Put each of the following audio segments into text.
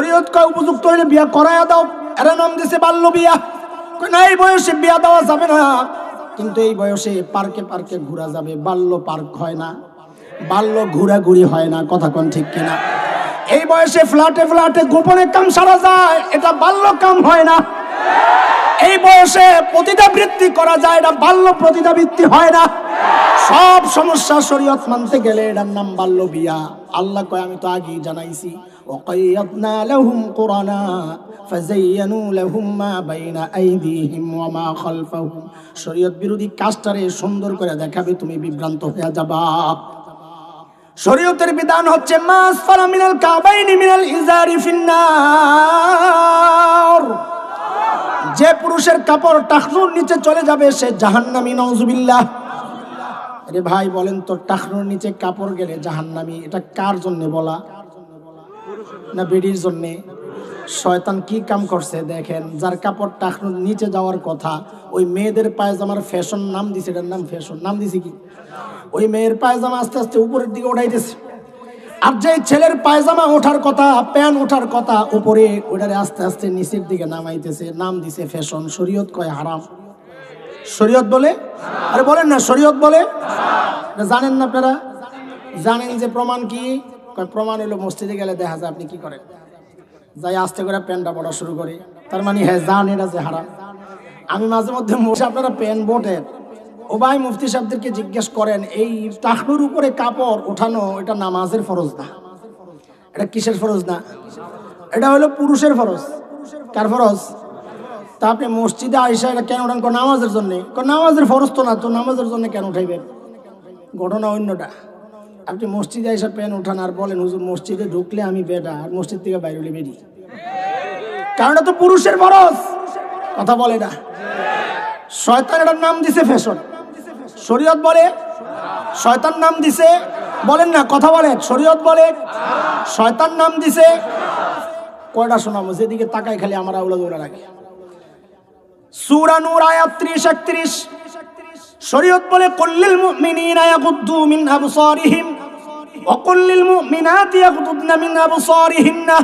শরীয়ত কয়, উপযুক্ত হইলে বিয়া করাইয়া দাও। এরা নাম দিছে বাল্য বিয়া। না, এই বয়সে বিয়া দেওয়া যাবে না। কিন্তু এই বয়সে পার্কে পার্কে ঘোরা যাবে, বাল্য পার্ক হয় না। বাল্য ঘোরাঘুরি হয় না, কথা কোন ঠিক কিনা? এই বয়সে ফ্ল্যাটে ফ্ল্যাটে গোপনে কাম সারা যায়, এটা বাল্য কাম হয় না। এই বয়সে প্রতিটা বৃত্তি করা যায়, এটা বাল্য প্রতিটা বৃত্তি হয় না। সব সমস্যা শরীয়ত মানতে গেলে এটার নাম বাল্য বিয়া। আল্লাহ কয়, আমি তো আগেই জানাইছি وقيضنا لهم قرنا فزينوا لهم ما بين أيديهم وما خلفهم শরীয়ত বিরোধী কাজটারে সুন্দর করে দেখাবে তুমি বিভ্রান্ত হয়ে যাবা শরীয়তের বিধান হচ্ছে মাস ফালা মিনাল কাবাইনি মিনাল ইজারি ফিন্নার যে পুরুষের কাপড় টাকনুর নিচে চলে যাবে সে জাহান্নামী নওজুবিল্লাহ আরে ভাই বলেন তো টাকনুর নিচে কাপড় গেলে জাহান্নামী এটা কার জন্য বলা না বেডির জন্য। শয়তান কি কাম করছে দেখেন, যার কাপড় টাকনুর নিচে যাওয়ার কথা, ওই মেয়েদের পায়জামার ফ্যাশন নাম দিছে, এটার নাম ফ্যাশন নাম দিছে কি? ওই মেয়ের পায়জামা আস্তে আস্তে উপরের দিকে উঠাইতেছে। আর যে ছেলের পায়জামা ওঠার কথা, প্যান্ট ওঠার কথা, উপরে ওটারে আস্তে আস্তে নিচের দিকে নামাইতেছে, নাম দিছে ফ্যাশন শরীয়ত কয় হারাম। শরীয়ত বলে? আরে বলেন না, শরীয়ত বলে? জানেন না আপনারা? জানেন যে প্রমাণ কি? প্রমাণ হলো মসজিদে গেলে দেখা যায় আপনি কি করেন? যাই আস্তে করে প্যান্টটা পড়া শুরু করি। তার মানে হ্যাঁ জান এটা যে হারাম। আমি মাঝে মধ্যে বসে আপনারা প্যান্ট বোটেন। ও ভাই মুফতি সাহেবদেরকে জিজ্ঞেস করেন, এই টাকনুর উপরে কাপড় ওঠানো এটা নামাজের ফরজ না? এটা কিসের ফরজ না? এটা হলো পুরুষের ফরজ। কার ফরজ? তা আপনি মসজিদে আইসা এটা কেন ওঠান? নামাজের জন্যে। নামাজের ফরজ তো না, তো নামাজের জন্য কেন উঠাইবেন? ঘটনা অন্যটা। আপনি মসজিদে আইসা প্যান উঠান আর বলেন, হুজুর, মসজিদে ঢুকলে আমি বেটা, আর মসজিদ থেকে বাইরে হলে বেরি কারণ তো পুরুষের ফরজ। কথা বলে না। শয়তান এটার নাম দিছে ফ্যাশন। শরীয়ত বলে, শয়তান নাম দিছে, বলেন না, কথা বলেন, শরীয়ত বলে, শয়তান নাম দিছে। কয়টা শোনাবো? যেদিকে তাকাই খালি আমার আউলা দৌড়া রাখে সূরা নূর আয়াত 30 31 শরীয়ত বলে, কুল্লিল মুমিনিনা ইয়াগুদ্দু মিন আবসারিহিম। ওয়া কুল্লিল মুমিনাতি ইয়াগুদ্দুনা মিন আবসারিহিন্না।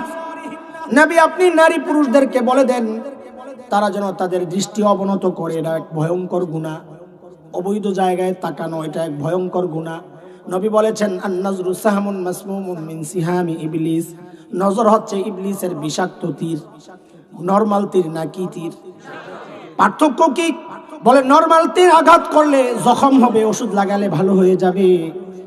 নবী, আপনি নারী পুরুষদেরকে বলে দেন, তারা যেন তাদের দৃষ্টি অবনত করে, এটা এক ভয়ঙ্কর গুণা অবৈধ জায়গায় তাকানো, এটা এক ভয়ঙ্কর গুণা নবী বলেছেন, আন্নাজরু সাহামুন মাসমুমুন মিন সিহামি ইবলিস। নজর হচ্ছে ইবলিসের বিষাক্ত তীর। নরমাল তীর না কি তীর? পার্থক্য কি? বলে, নর্মাল তীর আঘাত করলে জখম হবে, ওষুধ লাগালে ভালো হয়ে যাবে।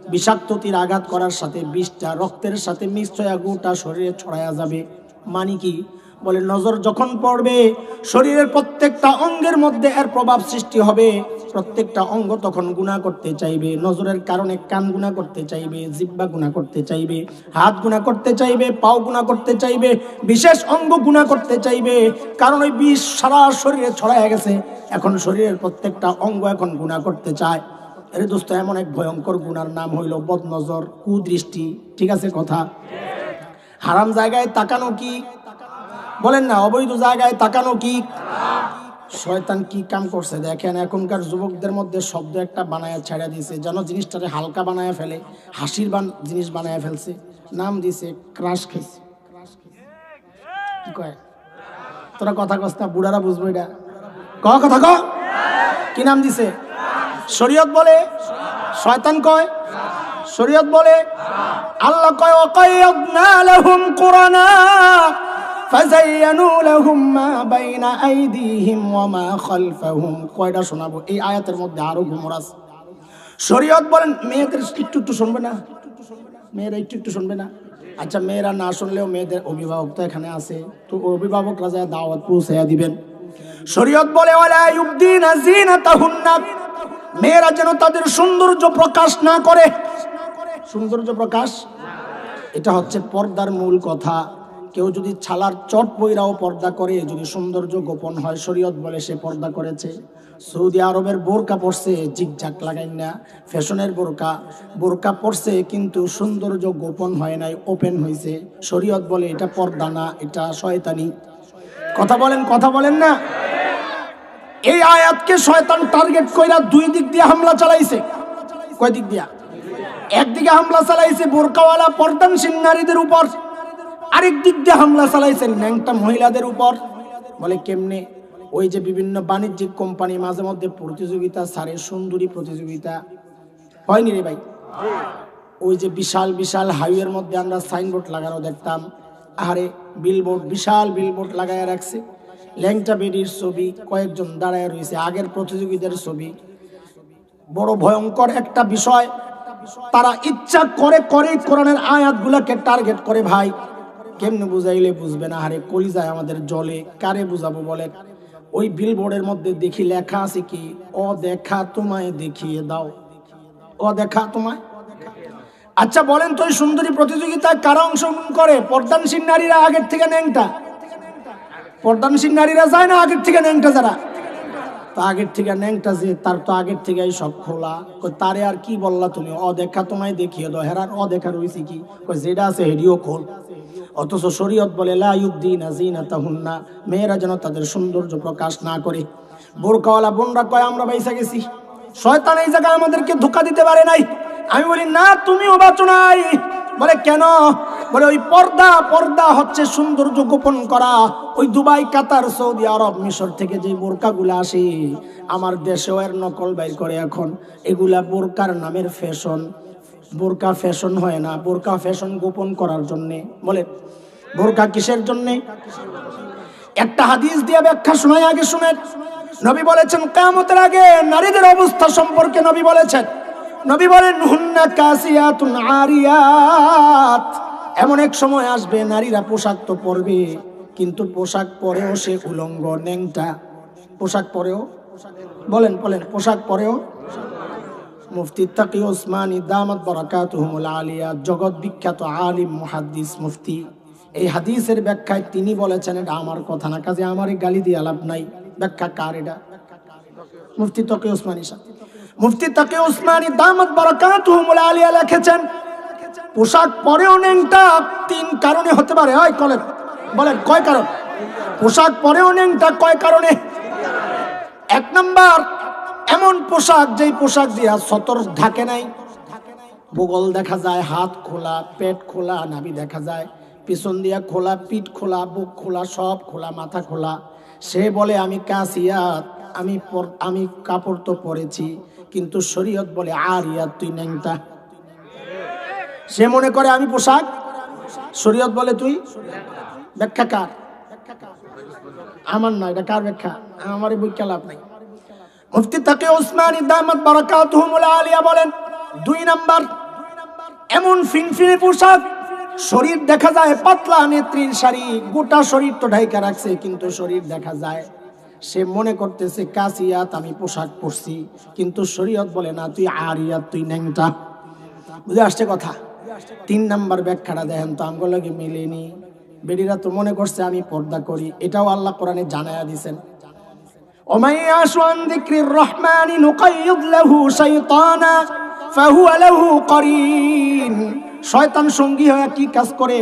বিষাক্ত তীর আঘাত করার সাথে বিষটা রক্তের সাথে হয়ে গোটা শরীরে ছড়ায়া যাবে। মানে কি? বলে, নজর যখন পড়বে, শরীরের প্রত্যেকটা অঙ্গের মধ্যে এর প্রভাব সৃষ্টি হবে। প্রত্যেকটা অঙ্গ তখন গুণা করতে চাইবে। নজরের কারণে কান গুণা করতে চাইবে জিব্বা গুণা করতে চাইবে, হাত গুণা করতে চাইবে, পাও গুণা করতে চাইবে, বিশেষ অঙ্গ গুণা করতে চাইবে। কারণ ওই বিষ সারা শরীরে ছড়ায় গেছে। এখন শরীরের প্রত্যেকটা অঙ্গ এখন গুণা করতে চায়। আরে দোস্ত, এমন এক ভয়ঙ্কর গুণার নাম হইল বদনজর, কুদৃষ্টি, ঠিক আছে কথা? হারাম জায়গায় তাকানো কি? বলেন না, অবৈধ জায়গায় তাকানো কি? শয়তান কি কাম করছে? দেখেন, এখনকার যুবকদের মধ্যে শব্দ একটা বানায় ছাড়া দিছে যেন জিনিসটারে হালকা বানায় ফেলে, হাসির বান জিনিস বানায় ফেলছে, নাম দিছে ক্রাশ খেয়েছে। কি কয়? তোরা কথা কস না, বুড়ারা বুঝব এটা। ক, কথা ক? কি নাম দিছে? শরীয়ত বলে? শয়তান কয়? শরীয়ত বলে, আল্লাহ কয়, ওয়াকাইয়াদনা লাহুম কুরানা ফাযায়্যানু লাহুম মা বাইনা আইদিহিম ওয়া মা খালফাহুম। কয়টা শোনাবো? এই আয়াতের মধ্যে আরও ঘুমর আছে। শরীয়ত বলেন, মেয়েদের একটু একটু শুনবে না? মেয়েরা একটু একটু শুনবে না? আচ্ছা মেয়েরা না শুনলেও মেয়েদের অভিভাবক তো এখানে আছে। তো অভিভাবকরা যা দাওয়াত পৌঁছাইয়া দিবেন। শরীয়ত বলে, ওয়ালা ইউবদিনা জিনাতাহুন্না মেয়েরা যেন তাদের সৌন্দর্য প্রকাশ না করে। সৌন্দর্য প্রকাশ? এটা হচ্ছে পর্দার মূল কথা। কেউ যদি ছালার চট বইরাও পর্দা করে, যদি সৌন্দর্য গোপন হয়, শরীয়ত বলে সে পর্দা করেছে। সৌদি আরবের বোরকা পরছে জিগজাক লাগাই না। ফ্যাশনের বোরকা বোরকা পরছে, কিন্তু সৌন্দর্য গোপন হয় নাই, ওপেন হয়েছে শরীয়ত বলে এটা পর্দা না, এটা শয়তানি। কথা বলেন কথা বলেন না। এই আয়াতকে শয়তান টার্গেট কইরা দুই দিক দিয়ে হামলা চালাইছে। কয় দিক দিয়া? একদিকে হামলা চালাইছে বোরকাওয়ালা পর্দানসীন নারীদের উপর, আরেক দিক দিয়ে হামলা চালাইছেন ন্যাংটা মহিলাদের উপর। বলে কেমনে? ওই যে বিভিন্ন বাণিজ্যিক কোম্পানি মাঝে মধ্যে প্রতিযোগিতা, সারে সুন্দরী প্রতিযোগিতা। হয়নি রে ভাই? ওই যে বিশাল বিশাল হাইওয়ের মধ্যে আমরা সাইনবোর্ড লাগানো দেখতাম। আরে বিলবোর্ড বিশাল বিলবোর্ড লাগায় রাখছে। ল্যাংটা বেডির ছবি, কয়েকজন দাঁড়ায় রয়েছে, আগের প্রতিযোগীদের ছবি। বড় ভয়ঙ্কর একটা বিষয়, তারা ইচ্ছা করে করে কোরআনের আয়াতগুলোকে টার্গেট করে, ভাই, কেমনে বুঝাইলে বুঝবে না? আরে, কলিজায় আমাদের জলে কারে বুঝাবো বলে ওই বিলবোর্ডের মধ্যে দেখি লেখা আছে কি অ দেখা তোমায় দেখিয়ে দাও। অ দেখা তোমায়? আচ্ছা বলেন তো সুন্দরী প্রতিযোগিতায় কারা অংশগ্রহণ করে? পর্দানসীন নারীরা আগের থেকে ন্যাংটা। পর্দানসীন নারীরা যায় না, আগের থেকে ন্যাংটা যারা। তো আগের থেকে ন্যাংটা যে, তার তো আগের থেকেই সব খোলা। তারে আর কি বললা তুমি? অদেখা তোমায় দেখিয়ে দাও হেরার অদেখা রয়েছে কি? যেটা আছে হেডিও খোল। অথচ শরীয়ত বলে লাইউদ্দিন আজিনা তাহুন্না মেয়েরা যেন তাদের সৌন্দর্য প্রকাশ না করে। বোরকাওয়ালা বোনরা কয়, আমরা বাইসা গেছি। শয়তান এই জায়গায় আমাদেরকে ধোকা দিতে পারে নাই। আমি বলি, না, তুমিও বাঁচো নাই। বলে, কেন? বলে ওই পর্দা পর্দা হচ্ছে সৌন্দর্য গোপন করা। ওই দুবাই, কাতার, সৌদি আরব, মিশর থেকে যে বোরকাগুলো আসে, আমার দেশেও এর নকল বাইর করে এখন। এগুলা বোরকার নামের ফ্যাশন বোরকা ফ্যাশন হয় না, বোরকা ফ্যাশন গোপন করার জন্যে। বলে, বোরকা কিসের জন্যে? একটা হাদিস দিয়ে ব্যাখ্যা শোনায় আগে শুনেন। নবী বলেছেন কামতের আগে নারীদের অবস্থা সম্পর্কে নবী বলেছেন। নবী বলেন, হুন্না কাসিয়াতুন আরিয়াত। এমন এক সময় আসবে, নারীরা পোশাক তো পরবে, কিন্তু পোশাক পরেও সে উলঙ্গ ন্যাংটা। পোশাক পরেও? বলেন বলেন, পোশাক পরেও? মুফতি তাকি ওসমানী, দামাত বরাকাতুহুমুল আলিয়া, জগৎ বিখ্যাত আলিম মুহাদ্দিস মুফতি। এই হাদিসের ব্যাখ্যায় তিনি বলেছেন, এটা আমার কথা না, কাজে আমারই গালি দিয়ে লাভ নাই। ব্যাখ্যা কার এটা? মুফতি তকি ওসমানী সাহেব মুফতি তকি ওসমানী, দামাত বরাকাতুহুমুল আলিয়া লিখেছেন পোশাক পরেও নেংটা, তিন কারণে হতে পারে। হয় কলেন বলেন, কয় কারণ? পোশাক পরেও নেংটা, কয় কারণে? এক নাম্বার, এমন পোশাক যেই পোশাক দিয়া সতর ঢাকে নাই। বগল দেখা যায়, হাত খোলা, পেট খোলা, নাভি দেখা যায়। পিছন দিয়া খোলা, পিঠ খোলা, বুক খোলা, সব খোলা, মাথা খোলা। সে বলে, আমি কাসিয়াত, আমি আমি কাপড় তো পরেছি, কিন্তু শরীয়ত বলে আর ইয়াত তুই ন্যাংটা সে মনে করে, আমি পোশাক? শরীয়ত বলে, তুই ব্যাখ্যা কার আমার না, এটা কার ব্যাখ্যা? আমারই বৈখ্যা লাভ নাই। মুফতি তাকে ওসমানী দামাত বারাকাতুহুমুল আলিয়া বলেন, দুই নাম্বার, এমন ফিনফিনে পোশাক, শরীর দেখা যায় পাতলা নেত্রীর শাড়ি, গোটা শরীর তো ঢাইকা রাখছে, কিন্তু শরীর দেখা যায়, সে মনে করতেছে, কাসিয়াত, আমি পোশাক পরছি। কিন্তু শরীয়ত বলে, না, তুই আরিয়াত, তুই ন্যাংটা। বুঝে আসছে কথা? তিন নাম্বার ব্যাখ্যাটা দেখেন তো, আঙ্গুল লাগে মিলেনি বেডিরা তো মনে করছে আমি পর্দা করি, এটাও আল্লাহ কোরআনে জানায়া দিছেন। শয়তান সঙ্গী হয়ে কি কাজ করে?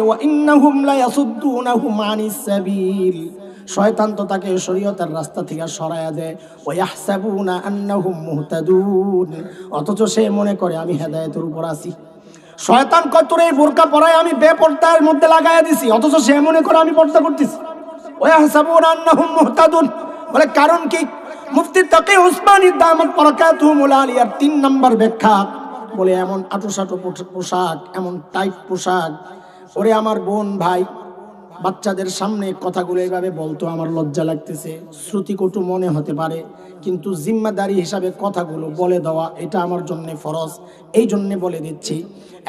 শয়তান তো তাকে শরীয়তের রাস্তা থেকে সরাইয়া দেয়। ওয়াহসাবুনা আন্নাহুম মুহতাদুন। অথচ সে মনে করে, আমি হেদায়েতের উপর আছি। শয়তান কতরে এই বোরকা পরায় আমি বেপর্দার মধ্যে লাগাই দিছি, অথচ সে মনে করে আমি পর্দা করতেছি। ওয়া ইয়াহসাবুনা আন্নাহুম মুহতাদুন। বলে, কারণ কি? মুফতি তাকে উসমানী দামত বরকাতুহুমুল আলিয়ার তিন নাম্বার ব্যাখ্যা। বলে, এমন আটোসাটো পোশাক, এমন টাইট পোশাক। ওরে আমার বোন ভাই বাচ্চাদের সামনে কথাগুলো এইভাবে বলতো, আমার লজ্জা লাগতেছে। শ্রুতিকটু মনে হতে পারে, কিন্তু জিম্মাদারি হিসাবে কথাগুলো বলে দেওয়া, এটা আমার জন্য ফরজ, এই জন্যে বলে দিচ্ছি।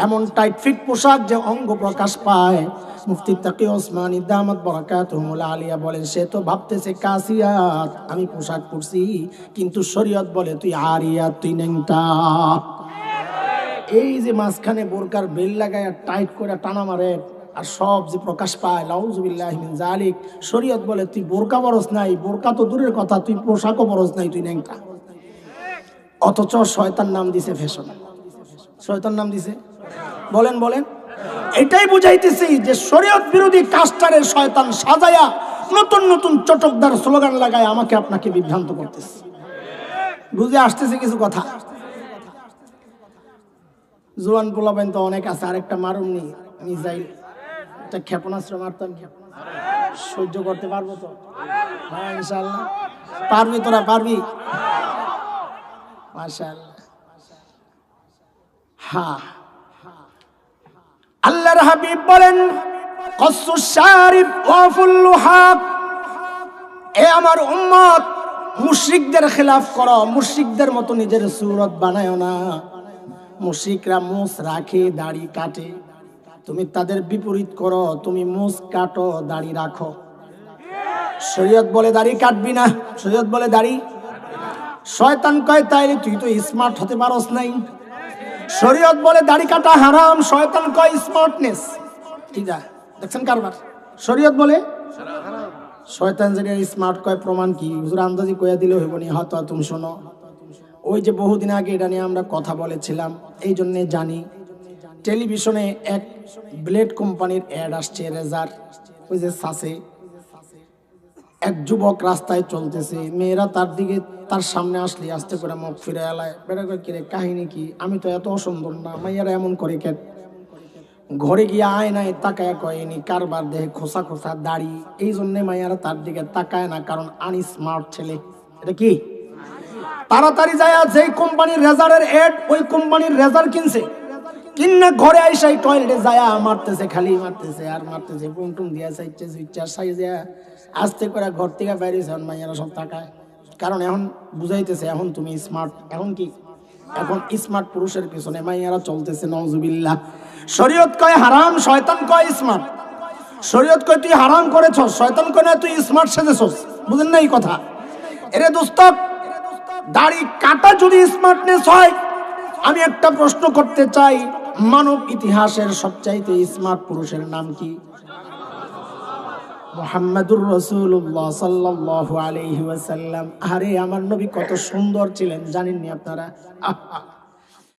এমন টাইট ফিট পোশাক যে অঙ্গ প্রকাশ পায়। মুফতি তাকি ওসমানী দামত বরাকাতুহুল আলিয়া বলেন, সে তো ভাবতেছে কাসিয়াত, আমি পোশাক পরছি, কিন্তু শরীয়ত বলে, তুই আরিয়াত তুই নেংটা এই যে মাঝখানে বোরকার বেল লাগায় টাইট করে টানা মারে। আর সব যে প্রকাশ পায় লাউজুবিল্লাহ মিন জালিক শরীয়ত বলে তুই বোরকা বরস নাই, বোরকা তো দূরের কথা, তুই পোশাকও বরস নাই, তুই নেংটা অথচ শয়তান নাম দিছে ফ্যাশন শয়তান নাম দিছে? বলেন বলেন। এটাই বুঝাইতেছি যে শরীয়ত বিরোধী কাস্টারের শয়তান সাজায়া নতুন নতুন চটকদার স্লোগান লাগায় আমাকে আপনাকে বিভ্রান্ত করতেছে। বুঝে আসতেছে কিছু কথা? জোয়ান পোলাবেন তো অনেক আছে, আরেকটা মারুন নি মিসাইল। একটা ক্ষেপণাস্ত্র মারতাম সহ্য করতে পারব তো? হ্যাঁ পারবি তোরা, পারবি? হ্যাঁ। আল্লাহর হাবিব বলেন এ আমার উম্মত খেলাফ করো, মুশরিকদের মতো নিজের সুরত বানায় না। মুশরিকরা মুস রাখে, দাড়ি কাটে। তুমি তাদের বিপরীত করো, তুমি মুস কাটো, দাড়ি রাখো। শরীয়ত বলে দাড়ি কাটবি না, শরীয়ত বলে দাড়ি শয়তান কয়, তাইলে তুই তো স্মার্ট হতে পারস নাই। শরীয়ত বলে দাড়ি কাটা হারাম, শয়তান কয় স্মার্টনেস ঠিক আছে দেখছেন কারবার? শরীয়ত বলে শয়তান যেটা স্মার্ট কয়, প্রমাণ কি? হুজুর আন্দাজি কইয়া দিলে হইব নি, হয়তো তুমি শোনো। ওই যে বহুদিন আগে এটা নিয়ে আমরা কথা বলেছিলাম এই জন্যে জানি টেলিভিশনে এক ব্লেড কোম্পানির অ্যাড আসছে রেজার। ওই যে সাসে। এক যুবক রাস্তায় চলতেছে। মেয়েরা তার দিকে, তার সামনে আসলে আসতে করে মুখ ফিরে এলায়। বেড়া করে কিরে, কাহিনী কি? আমি তো এত অসুন্দর না। মাইয়ারা এমন করে কেন? ঘরে গিয়ে আয় নাই তাকায় কয়নি কারবার দেহে খোসা খোসা দাড়ি। এই জন্যে মাইয়ারা তার দিকে তাকায় না, কারণ আনি স্মার্ট ছেলে। এটা কি? তাড়াতাড়ি যায় যেই কোম্পানির রেজারের এড ওই কোম্পানির রেজার কিনছে। কিন্না ঘরে আইসাই টয়লেটে যায় মারতেছে, খালি মারতেছে, আর মারতেছে পুম টুম দিয়া চাইছে সুইচা সাইজে। আস্তে করে ঘর থেকে বাইরেছে এখন মাইয়ারা সব তাকায় কারণ এখন বুঝাইতেছে, এখন তুমি স্মার্ট এখন কি? এখন স্মার্ট পুরুষের পিছনে মাইয়ারা চলতেছে নজুবিল্লাহ শরীয়ত কয় হারাম, শয়তান কয় স্মার্ট শরীয়ত কয় তুই হারাম করেছ শয়তান কয় না, তুই স্মার্ট সেজেছস। বুঝেন না এই কথা? এরে দোস্ত, দাড়ি কাটা যদি স্মার্টনেস হয়, আমি একটা প্রশ্ন করতে চাই। মানব ইতিহাসের সবচাইতে স্মার্ট পুরুষের নাম কি? মোহাম্মদুর রসুল্লাহ সাল্লাহ আলাইহি ওয়াসাল্লাম। আরে, আমার নবী কত সুন্দর ছিলেন, জানেননি আপনারা? আহা